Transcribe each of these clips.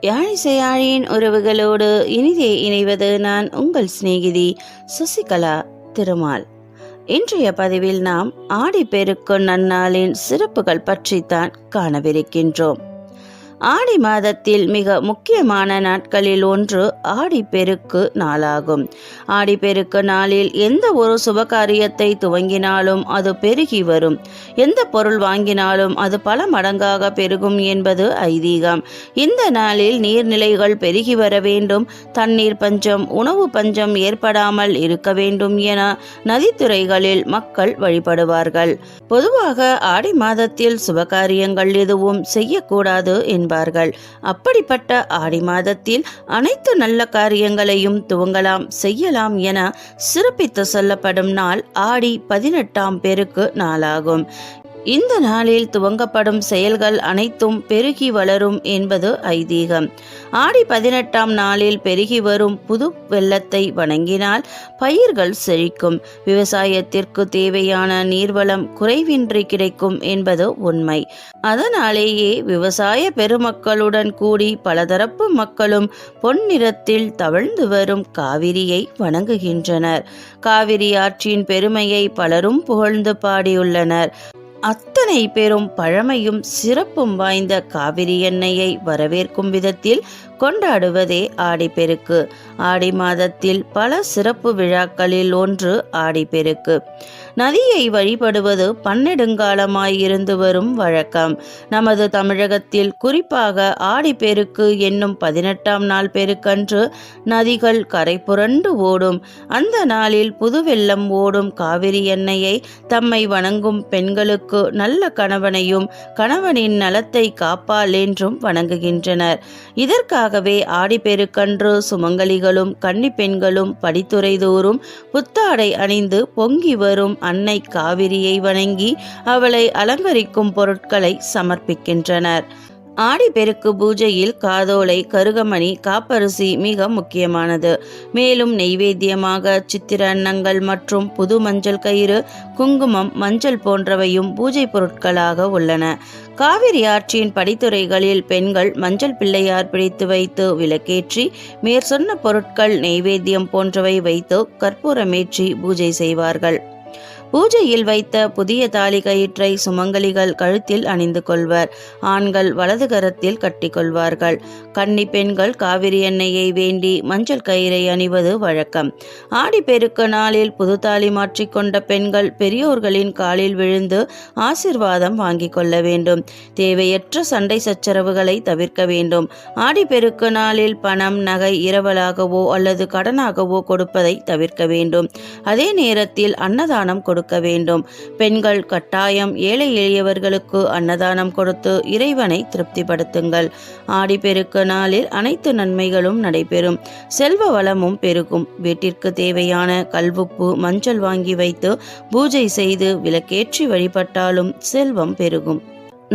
யாழிசையாழியின் உறவுகளோடு இனிதே இணைவது நான் உங்கள் சிநேகிதி சசிகலா திருமால். இன்றைய பதிவில் நாம் ஆடிப்பெருக்கும் நன்னாளின் சிறப்புகள் பற்றித்தான் காணவிருக்கின்றோம். ஆடி மாதத்தில் மிக முக்கியமான நாட்களில் ஒன்று ஆடிப்பெருக்கு நாளாகும். ஆடிப்பெருக்கு நாளில் எந்த ஒரு சுபகாரியத்தை துவங்கினாலும் அது பெருகி வரும். எந்த பொருள் வாங்கினாலும் அது பல மடங்காக பெருகும் என்பது ஐதீகம். இந்த நாளில் நீர்நிலைகள் பெருகி வர வேண்டும். தண்ணீர் பஞ்சம் உணவு பஞ்சம் ஏற்படாமல் இருக்க வேண்டும் என நதித்துறைகளில் மக்கள் வழிபடுவார்கள். பொதுவாக ஆடி மாதத்தில் சுபகாரியங்கள் எதுவும் செய்யக்கூடாது என்பார்கள். அப்படிப்பட்ட ஆடி மாதத்தில் அனைத்து நல்ல காரியங்களையும் துவங்கலாம் செய்யலாம் என சிறப்பித்து சொல்லப்படும் நாள் ஆடி பதினெட்டாம் பேருக்கு நாளாகும். இந்த நாளில் துவங்கப்படும் செயல்கள் அனைத்தும் பெருகி வளரும் என்பது ஐதீகம். ஆடி பதினெட்டாம் நாளில் பெருகி வரும் புது வெள்ளத்தை வணங்கினால் பயிர்கள் செழிக்கும். விவசாயத்திற்கு தேவையான நீர்வளம் குறைவின்றி கிடைக்கும் என்பது உண்மை. அதனாலேயே விவசாய பெருமக்களுடன் கூடி பலதரப்பு மக்களும் பொன்னிறத்தில் தவழ்ந்து வரும் காவிரியை வணங்குகின்றனர். காவிரி ஆற்றின் பெருமையை பலரும் புகழ்ந்து பாடியுள்ளனர். அத்தனை பெரும் பழமையும் சிறப்பும் வாய்ந்த காவிரி எண்ணெயை வரவேற்கும் விதத்தில் கொண்டாடுவதே ஆடிப்பெருக்கு. ஆடி மாதத்தில் பல சிறப்பு விழாக்களில் ஒன்று ஆடிப்பெருக்கு. நதியை வழிபடுவது பன்னெடுங்காலமாய் இருந்து வரும் வழக்கம். நமது தமிழகத்தில் குறிப்பாக ஆடிப்பெருக்கு என்னும் பதினெட்டாம் நாள் பெருக்கன்று நதிகள் கரை புரண்டு ஓடும். அந்த நாளில் புது வெள்ளம் ஓடும் காவிரி எண்ணெயை தம்மை வணங்கும் பெண்களுக்கு நல்ல கணவனையும் கணவனின் நலத்தை காப்பால் என்றும் வணங்குகின்றனர். இதற்காக இதற்காகவே ஆடிப்பெருக்கன்று சுமங்கலிகளும் கன்னி பெண்களும் படித்துறை தோறும் புத்தாடை அணிந்து பொங்கி வரும் அன்னை காவிரியை வணங்கி அவளை அலங்கரிக்கும் பொருட்களை சமர்ப்பிக்கின்றனர். ஆடிப்பெருக்கு பூஜையில் காதோலை கருகமணி காப்பரிசி மிக முக்கியமானது. மேலும் நெய்வேத்தியமாக சித்திர அன்னங்கள் மற்றும் புது மஞ்சள் கயிறு குங்குமம் மஞ்சள் போன்றவையும் பூஜை பொருட்களாக உள்ளன. காவிரி ஆற்றின் படித்துறைகளில் பெண்கள் மஞ்சள் பிள்ளையார் பிடித்து வைத்து விளக்கேற்றி மேற்சொன்ன பொருட்கள் நெய்வேத்தியம் போன்றவை வைத்து கற்பூரமேற்றி பூஜை செய்வார்கள். பூஜையில் வைத்த புதிய தாலி கயிற்றை சுமங்கலிகள் கழுத்தில் அணிந்து கொள்வர். ஆண்கள் வலது கரத்தில் கட்டிக்கொள்வார்கள் கன்னி பெண்கள் காவிரி எண்ணெயை வேண்டி மஞ்சள் கயிறை அணிவது வழக்கம். ஆடிப்பெருக்கு நாளில் புது தாலி மாற்றிக்கொண்ட பெண்கள் பெரியோர்களின் காலில் விழுந்து ஆசிர்வாதம் வாங்கிக் கொள்ள வேண்டும். தேவையற்ற சண்டை சச்சரவுகளை தவிர்க்க வேண்டும். ஆடிப்பெருக்கு நாளில் பணம் நகை இரவலாகவோ அல்லது கடனாகவோ கொடுப்பதை தவிர்க்க வேண்டும். அதே நேரத்தில் அன்னதானம் கொடு கொடுக்க வேண்டும். பெண்கள் கட்டாயம் ஏழை எளியவர்களுக்கு அன்னதானம் கொடுத்து இறைவனை திருப்திப்படுத்துங்கள். ஆடிப்பெருக்கு நாளில் அனைத்து நன்மைகளும் நடைபெறும். செல்வ வளமும் பெருகும். வீட்டிற்கு தேவையான கல்வுப்பு மஞ்சள் வாங்கி வைத்து பூஜை செய்து விளக்கேற்றி வழிபட்டாலும் செல்வம் பெருகும்.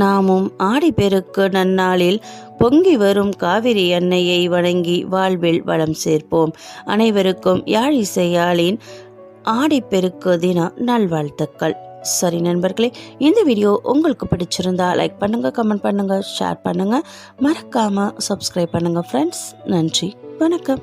நாமும் ஆடிப்பெருக்கு நன்னாளில் பொங்கி வரும் காவிரி எண்ணெயை வணங்கி வாழ்வில் வளம் சேர்ப்போம். அனைவருக்கும் யாழிசையாளின் ஆடிப்பெருக்கு தின நல்வாழ்த்துக்கள். சரி நண்பர்களே இந்த வீடியோ உங்களுக்கு பிடிச்சிருந்தா லைக் பண்ணுங்கள் கமெண்ட் பண்ணுங்கள் ஷேர் பண்ணுங்கள் மறக்காமல் சப்ஸ்கிரைப் பண்ணுங்கள் ஃப்ரெண்ட்ஸ் நன்றி வணக்கம்.